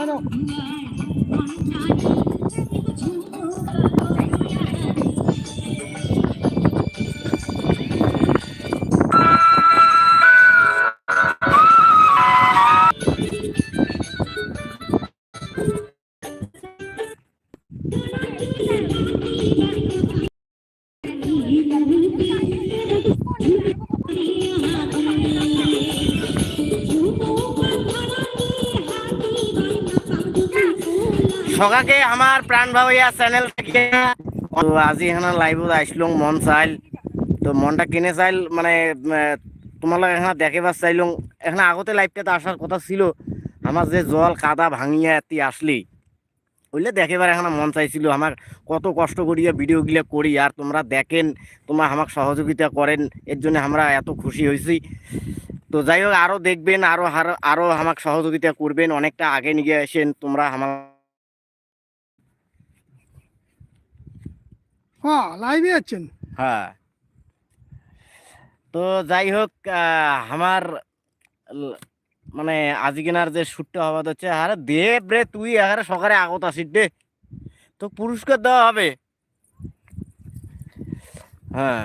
আনো সকাকে আমার প্রাণ ভাবিয়া চ্যানেল থেকে আজি এখানে লাইভত আসলুম মন চাইল। তো মনটা কিনে চাইল? মানে তোমালোক এখানে দেখিবার চাইলুম এখানে আগতে লাইভটাতে আসার কথা ছিল। আমার যে জল কাদা ভাঙিয়া এতি আসলি বুঝলে দেখিবার এখানে মন চাইছিল। আমার কত কষ্ট করিয়া ভিডিওগুলো করি আর তোমরা দেখেন তোমরা আমাকে সহযোগিতা করেন এর জন্য আমরা এত খুশি হয়েছি তো যাই হোক আরও দেখবেন আরও আরও আমাকে সহযোগিতা করবেন। অনেকটা আগে নিয়ে আসেন, তোমরা আমার হ্যাঁ লাইভে আছেন। হ্যাঁ। তো যাই হোক আহ, আমার মানে আজিকেনার যে শ্যুটটা হওয়া হচ্ছে আরে দেব রে তুই এখানে সকালে আগত আসিস দে তো পুরস্কার দেওয়া হবে। হ্যাঁ।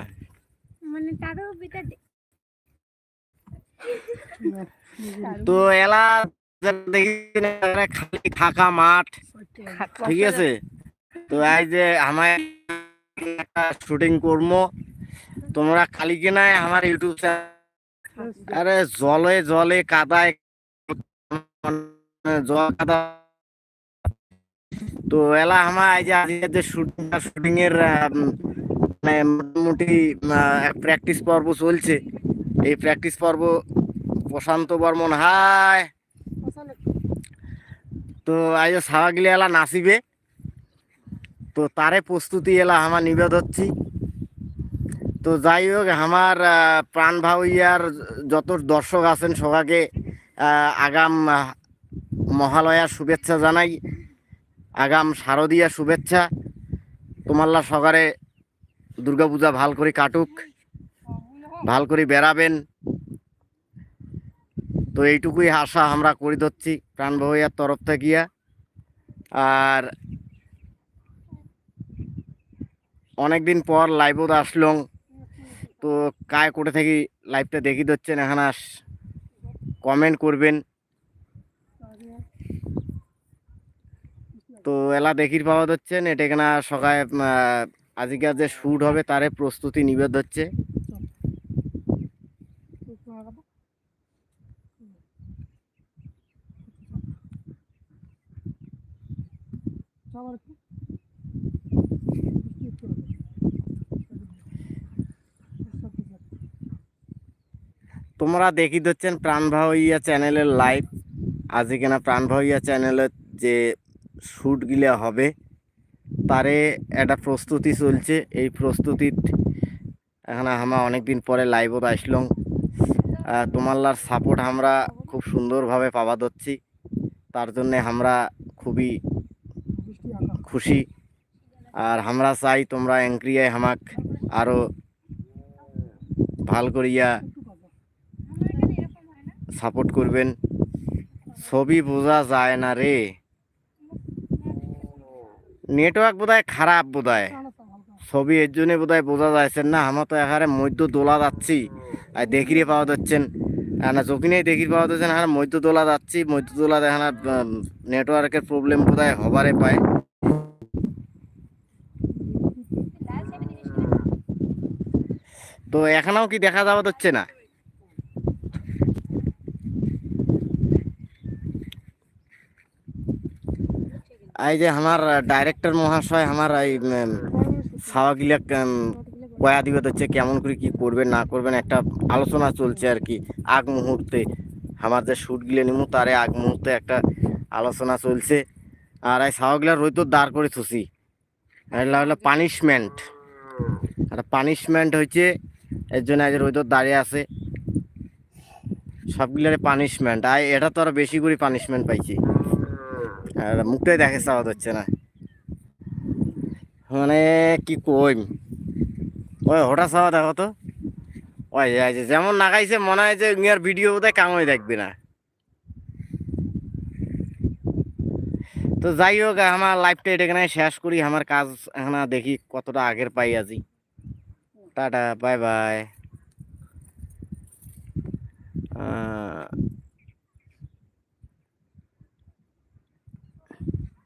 মানে তারও বিটা তো এলা দেখি খালি ফাঁকা মাঠ। ঠিক আছে? তো এই যে আমার একটা শুটিং করব তোমরা খালি কিনায় আমার ইউটিউব আরে জলে জলে কাদায় জল কাদা তো এলা আমার এই যে আজকে যে শুটিং শুটিং এর মানে মোটামুটি প্র্যাকটিস পর্ব চলছে। এই প্র্যাকটিস পর্ব প্রশান্ত বর্মন হায় তো আজ সারাগিলি এলা নাচিবে। তো তারে প্রস্তুতি এলা আমার নিবেদ হচ্ছি। তো যাই হোক আমার প্রাণ ভাউইয়ার যত দর্শক আছেন সবাইকে আগাম মহালয়ার শুভেচ্ছা জানাই, আগাম শারদীয়া শুভেচ্ছা। তোমাল্লা সকারে দুর্গাপূজা ভালো করে কাটুক, ভালো করে বেড়াবেন। তো এইটুকুই আশা আমরা করি ধরছি প্রাণ ভাইয়ার তরফ থেকে আর অনেকদিন পর লাইভত আসলং তো কায় কোটে থেকে লাইভটা দেখি দিচ্ছেন এখানে আস কমেন্ট করবেন। তো এলা দেখির পাওয়া যাচ্ছেন এটা এখানে সকালে আজকে যে শ্যুট হবে তারে প্রস্তুতি নিবেদ হচ্ছে তোমরা দেখি দিচ্ছেন প্রাণ ভাইয়া চ্যানেলের লাইভ আজকে না প্রাণ ভাইয়া চ্যানেলের যে শ্যুটগুলো হবে, তারে একটা প্রস্তুতি চলছে। এই প্রস্তুতির এখানে আমরা অনেকদিন পরে লাইভত আসলাম। তোমাল্লার সাপোর্ট আমরা খুব সুন্দরভাবে পাওয়া দচ্ছি তার জন্য আমরা খুবই খুশি। আর আমরা চাই তোমরা এঙ্ক্রিয়ায় হামাক আরও ভালো করিয়া সাপোর্ট করবেন। ছবি বোঝা যায় না রে। নেটওয়ার্ক বোধহয় খারাপ বোধহয়। ছবি এর জন্য বোধহয় বোঝা যাচ্ছে না। আমার তো এখানে মধ্য দোলা যাচ্ছি। আর দেখিরে পাওয়া যাচ্ছেন না। যখনই দেখির পাওয়া যাচ্ছেন আর মধ্য দোলা যাচ্ছি। মধ্য দোলা দেখান নেটওয়ার্কের প্রবলেম বোধহয় হবারে পায়। তো এখানেও কি দেখা যাওয়া যাচ্ছে না? এই যে আমার ডাইরেক্টর মহাশয় আমার এই সাওয়াগিলা কয়া দিবে হচ্ছে কেমন করে কি করবেন না করবেন একটা আলোচনা চলছে আর কি আগ মুহূর্তে। আমার যে শ্যুটগুলো নিমু, তারে আগ মুহূর্তে একটা আলোচনা চলছে। আর এই সাওয়াগুলা রই তো দাঁড় করে থুসি এগুলা হলো পানিশমেন্ট আর পানিশমেন্ট হচ্ছে, এর জন্য আজ রই তো দাঁড়িয়ে আছে। সবগুলোর পানিশমেন্ট আর এটা তো আরও বেশি করে পানিশমেন্ট পাইছি। আর মুখটাই দেখে চাওয়া হচ্ছে না। মানে কি কইম ওই হঠাৎ চাওয়া দেখো তো। ওই যে যেমন নাগাইছে মনে হয় যে ইয়ার ভিডিও বোধহয় কামই দেখবে না। তো যাই হোক, আমার লাইফটা এটা এখানে শেষ করি। আমার কাজ এখন দেখি কতটা আগের পাই আজি। Tata bye bye